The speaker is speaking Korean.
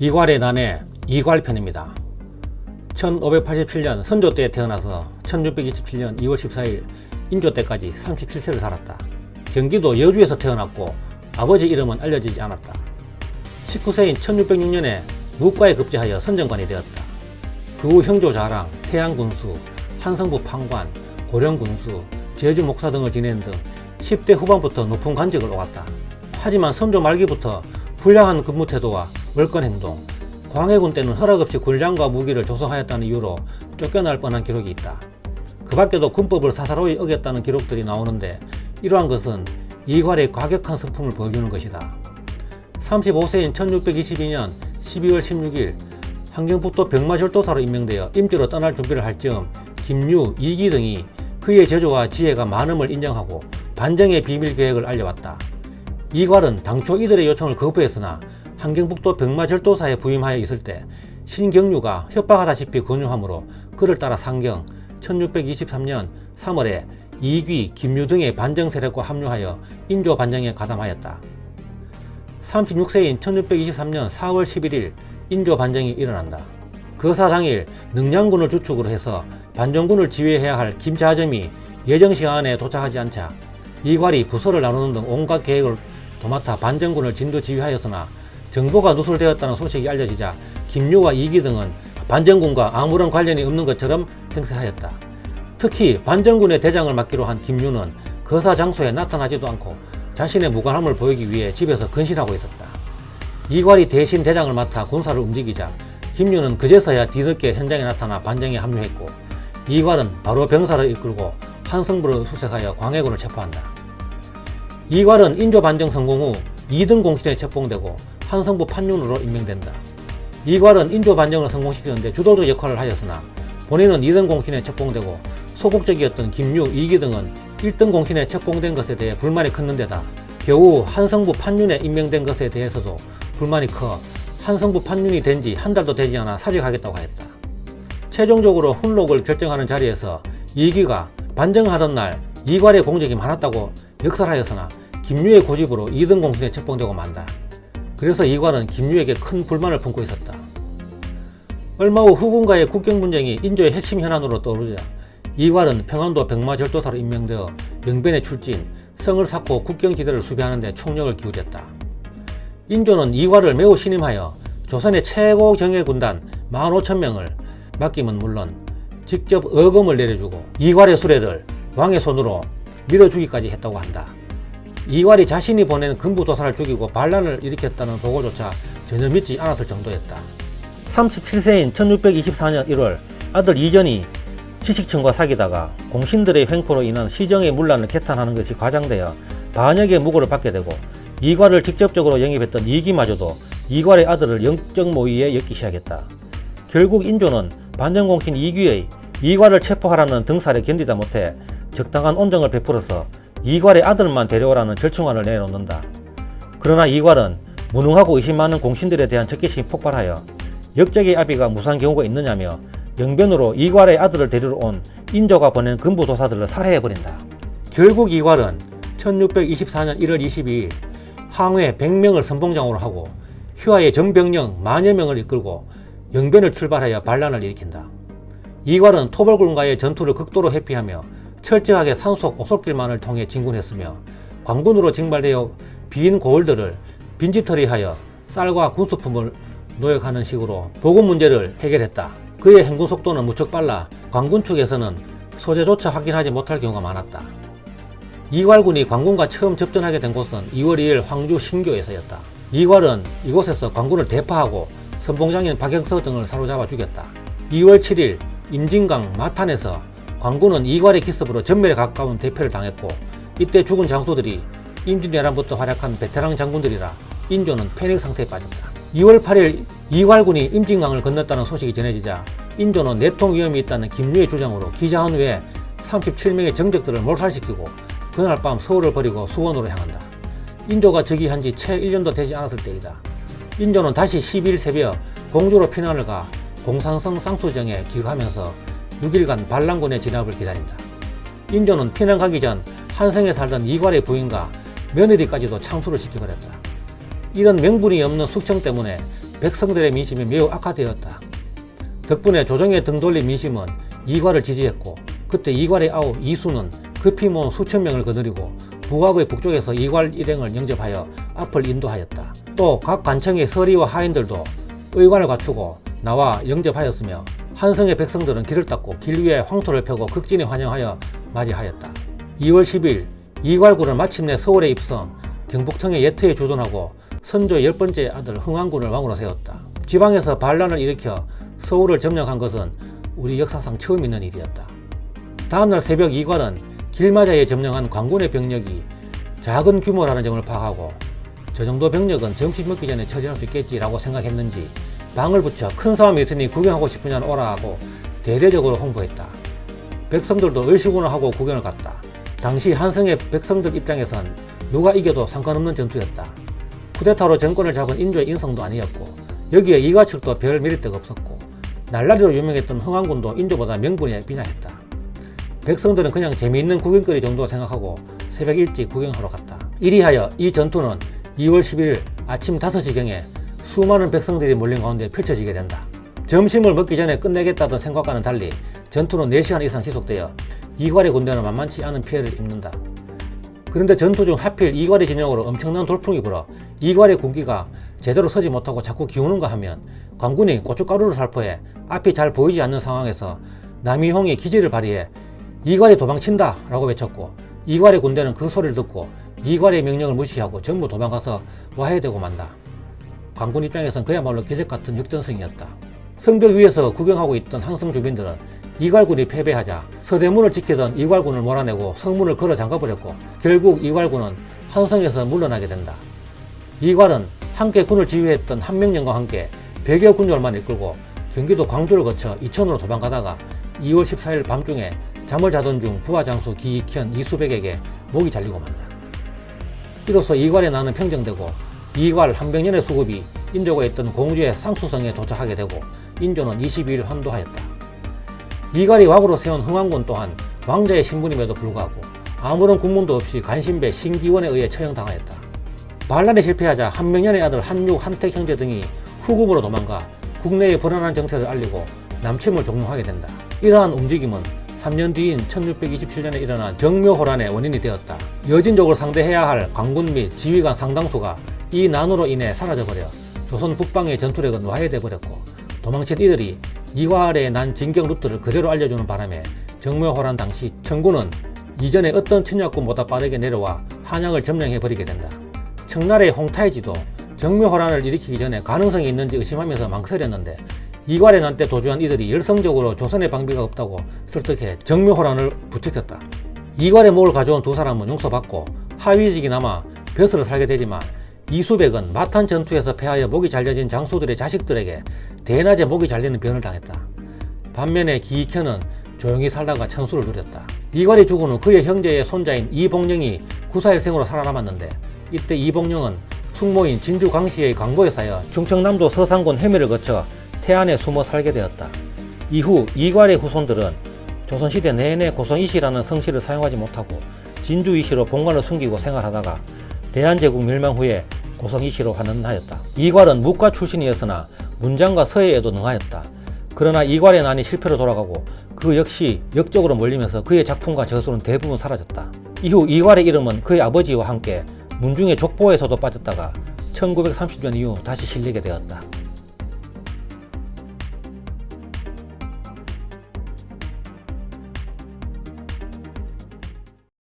이괄의 난해 이괄편입니다. 1587년 선조 때에 태어나서 1627년 2월 14일 인조 때까지 37세를 살았다. 경기도 여주에서 태어났고 아버지 이름은 알려지지 않았다. 19세인 1606년에 무과에 급제하여 선정관이 되었다. 그 후 형조 자랑, 태양군수, 한성부 판관, 고령군수, 제주 목사 등을 지낸 등 10대 후반부터 높은 관직을 오갔다. 하지만 선조 말기부터 불량한 근무 태도와 월권 행동, 광해군 때는 허락 없이 군량과 무기를 조성하였다는 이유로 쫓겨날 뻔한 기록이 있다. 그 밖에도 군법을 사사로이 어겼다는 기록들이 나오는데 이러한 것은 이괄의 과격한 성품을 보여주는 것이다. 35세인 1622년 12월 16일 환경북도 병마절도사로 임명되어 임주로 떠날 준비를 할 즈음 김유, 이기 등이 그의 제조와 지혜가 많음을 인정하고 반정의 비밀 계획을 알려왔다. 이괄은 당초 이들의 요청을 거부했으나 환경북도 병마절도사에 부임하여 있을 때 신경유가 협박하다시피 권유하므로 그를 따라 상경 1623년 3월에 이귀, 김유 등의 반정 세력과 합류하여 인조 반정에 가담하였다. 36세인 1623년 4월 11일 인조 반정이 일어난다. 그 사 당일 능량군을 주축으로 해서 반정군을 지휘해야 할 김자점이 예정 시간에 도착하지 않자 이괄이 부서를 나누는 등 온갖 계획을 도맡아 반정군을 진도 지휘하였으나 정보가 누설되었다는 소식이 알려지자 김유와 이기 등은 반정군과 아무런 관련이 없는 것처럼 행세하였다. 특히 반정군의 대장을 맡기로 한 김유는 거사 장소에 나타나지도 않고 자신의 무관함을 보이기 위해 집에서 근실하고 있었다. 이괄이 대신 대장을 맡아 군사를 움직이자 김유는 그제서야 뒤늦게 현장에 나타나 반정에 합류했고 이괄은 바로 병사를 이끌고 한성부를 수색하여 광해군을 체포한다. 이괄은 인조 반정 성공 후 2등 공신에 책봉되고 한성부 판윤으로 임명된다. 이괄은 인조 반정을 성공시키는데 주도적 역할을 하였으나 본인은 2등 공신에 책봉되고 소극적이었던 김유, 이기 등은 1등 공신에 책봉된 것에 대해 불만이 컸는데다 겨우 한성부 판윤에 임명된 것에 대해서도 불만이 커 한성부 판윤이 된 지 한 달도 되지 않아 사직하겠다고 하였다. 최종적으로 훈록을 결정하는 자리에서 이기가 반정하던 날 이괄의 공적이 많았다고 역설하였으나 김유의 고집으로 2등 공신에 책봉되고 만다. 그래서 이괄은 김유에게 큰 불만을 품고 있었다. 얼마 후 후군과의 국경 분쟁이 인조의 핵심 현안으로 떠오르자 이괄은 평안도 병마절도사로 임명되어 영변에 출진, 성을 쌓고 국경지대를 수비하는 데 총력을 기울였다. 인조는 이괄을 매우 신임하여 조선의 최고 정예 군단 15,000명을 맡김은 물론 직접 어금을 내려주고 이괄의 수레를 왕의 손으로 밀어주기까지 했다고 한다. 이괄이 자신이 보낸 금부도사를 죽이고 반란을 일으켰다는 보고조차 전혀 믿지 않았을 정도였다. 37세인 1624년 1월 아들 이전이 지식층과 사귀다가 공신들의 횡포로 인한 시정의 문란을 개탄하는 것이 과장되어 반역의 무고를 받게 되고 이괄을 직접적으로 영입했던 이기마저도 이괄의 아들을 영적 모의에 엮기 시작했다. 결국 인조는 반정공신 이귀의 이괄을 체포하라는 등살에 견디다 못해 적당한 온정을 베풀어서 이괄의 아들만 데려오라는 절충안을 내놓는다. 그러나 이괄은 무능하고 의심 많은 공신들에 대한 적개심이 폭발하여 역적의 아비가 무사한 경우가 있느냐며 영변으로 이괄의 아들을 데리러 온 인조가 보낸 근부도사들을 살해해버린다. 결국 이괄은 1624년 1월 22일 항해 100명을 선봉장으로 하고 휘하의 정병령 만여 명을 이끌고 영변을 출발하여 반란을 일으킨다. 이괄은 토벌군과의 전투를 극도로 회피하며 철저하게 산속 오솔길만을 통해 진군했으며 광군으로 징발되어 빈 고을들을 빈집털이하여 쌀과 군수품을 노역하는 식으로 보급 문제를 해결했다. 그의 행군 속도는 무척 빨라 광군 측에서는 소재조차 확인하지 못할 경우가 많았다. 이괄군이 광군과 처음 접전하게 된 곳은 2월 2일 황주 신교에서였다. 이괄은 이곳에서 광군을 대파하고 선봉장인 박영서 등을 사로잡아 죽였다. 2월 7일 임진강 마탄에서 광군은 이괄의 기습으로 전멸에 가까운 대패를 당했고 이때 죽은 장수들이 임진왜란부터 활약한 베테랑 장군들이라 인조는 패닉 상태에 빠졌다. 2월 8일 이괄군이 임진강을 건넜다는 소식이 전해지자 인조는 내통 위험이 있다는 김유의 주장으로 기자한 후에 37명의 정적들을 몰살시키고 그날 밤 서울을 버리고 수원으로 향한다. 인조가 즉위한 지 채 1년도 되지 않았을 때이다. 인조는 다시 12일 새벽 공주로 피난을 가 공산성 쌍수정에 기거하면서 6일간 반란군의 진압을 기다린다. 인조는 피난 가기 전 한성에 살던 이괄의 부인과 며느리까지도 창수를 시켜버렸다. 이런 명분이 없는 숙청 때문에 백성들의 민심이 매우 악화되었다. 덕분에 조정에 등 돌린 민심은 이괄을 지지했고 그때 이괄의 아우 이수는 급히 모은 수천 명을 거느리고 북악의 북쪽에서 이괄 일행을 영접하여 앞을 인도하였다. 또 각 관청의 서리와 하인들도 의관을 갖추고 나와 영접하였으며 한성의 백성들은 길을 닦고 길 위에 황토를 펴고 극진히 환영하여 맞이하였다. 2월 10일 이괄군은 마침내 서울에 입성, 경북청에 예터에 주둔하고 선조의 열 번째 아들 흥왕군을 왕으로 세웠다. 지방에서 반란을 일으켜 서울을 점령한 것은 우리 역사상 처음 있는 일이었다. 다음날 새벽 이괄은 길마자에 점령한 광군의 병력이 작은 규모라는 점을 파악하고 저 정도 병력은 점심 먹기 전에 처리할 수 있겠지라고 생각했는지 방을 붙여 큰 싸움이 있으니 구경하고 싶으면 오라 하고 대대적으로 홍보했다. 백성들도 을시구나 하고 구경을 갔다. 당시 한성의 백성들 입장에선 누가 이겨도 상관없는 전투였다. 쿠데타로 정권을 잡은 인조의 인성도 아니었고 여기에 이가측도 별 메리트가 없었고 날라리로 유명했던 흥왕군도 인조보다 명분에 비장했다. 백성들은 그냥 재미있는 구경거리 정도 생각하고 새벽 일찍 구경하러 갔다. 이리하여 이 전투는 2월 11일 아침 5시경에 수많은 백성들이 몰린 가운데 펼쳐지게 된다. 점심을 먹기 전에 끝내겠다던 생각과는 달리 전투는 4시간 이상 지속되어 이괄의 군대는 만만치 않은 피해를 입는다. 그런데 전투 중 하필 이괄의 진영으로 엄청난 돌풍이 불어 이괄의 군기가 제대로 서지 못하고 자꾸 기우는가 하면 관군이 고춧가루를 살포해 앞이 잘 보이지 않는 상황에서 남이홍이 기지를 발휘해 이괄이 도망친다 라고 외쳤고 이괄의 군대는 그 소리를 듣고 이괄의 명령을 무시하고 전부 도망가서 와해되고 만다. 관군 입장에선 그야말로 기적 같은 역전승이었다. 성벽 위에서 구경하고 있던 항성 주민들은 이괄군이 패배하자 서대문을 지키던 이괄군을 몰아내고 성문을 걸어 잠가버렸고 결국 이괄군은 한성에서 물러나게 된다. 이괄은 함께 군을 지휘했던 한명령과 함께 100여 군졸만 이끌고 경기도 광주를 거쳐 이천으로 도망가다가 2월 14일 밤중에 잠을 자던 중 부하 장수 기익현 이수백에게 목이 잘리고 만다. 이로써 이괄의 나는 평정되고 이괄 한백년의 수급이 인조가 있던 공주의 쌍수성에 도착하게 되고 인조는 22일 환도하였다. 이괄이 왕으로 세운 흥왕군 또한 왕자의 신분임에도 불구하고 아무런 군문도 없이 간신배 신기원에 의해 처형당하였다. 반란에 실패하자 한명년의 아들 한육, 한택 형제 등이 후금으로 도망가 국내의 불안한 정세를 알리고 남침을 종용하게 된다. 이러한 움직임은 3년 뒤인 1627년에 일어난 정묘호란의 원인이 되었다. 여진족을 상대해야 할 관군 및 지휘관 상당수가 이 난으로 인해 사라져버려 조선 북방의 전투력은 와해돼 버렸고 도망친 이들이 이괄에 난 진격 루트를 그대로 알려주는 바람에 정묘호란 당시 청군은 이전에 어떤 침략군보다 빠르게 내려와 한양을 점령해 버리게 된다. 청나라의 홍타이지도 정묘호란을 일으키기 전에 가능성이 있는지 의심하면서 망설였는데 이괄의 난때 도주한 이들이 열성적으로 조선의 방비가 없다고 설득해 정묘호란을 부추겼다. 이괄의 목을 가져온 두 사람은 용서받고 하위직이 남아 벼슬을 살게 되지만 이수백은 마탄 전투에서 패하여 목이 잘려진 장수들의 자식들에게 대낮에 목이 잘리는 변을 당했다. 반면에 기익현은 조용히 살다가 천수를 누렸다. 이괄이 죽은 후 그의 형제의 손자인 이봉령이 구사일생으로 살아남았는데 이때 이봉령은 숙모인 진주 광씨의 광보에 쌓여 충청남도 서산군 해미를 거쳐 태안에 숨어 살게 되었다. 이후 이괄의 후손들은 조선시대 내내 고성이시라는 성씨를 사용하지 못하고 진주이시로 본관을 숨기고 생활하다가 대한제국 멸망 후에 고성이시로 환원하였다. 이괄은 무과 출신이었으나 문장과 서예에도 능하였다. 그러나 이괄의 난이 실패로 돌아가고 그 역시 역적으로 몰리면서 그의 작품과 저술은 대부분 사라졌다. 이후 이괄의 이름은 그의 아버지와 함께 문중의 족보에서도 빠졌다가 1930년 이후 다시 실리게 되었다.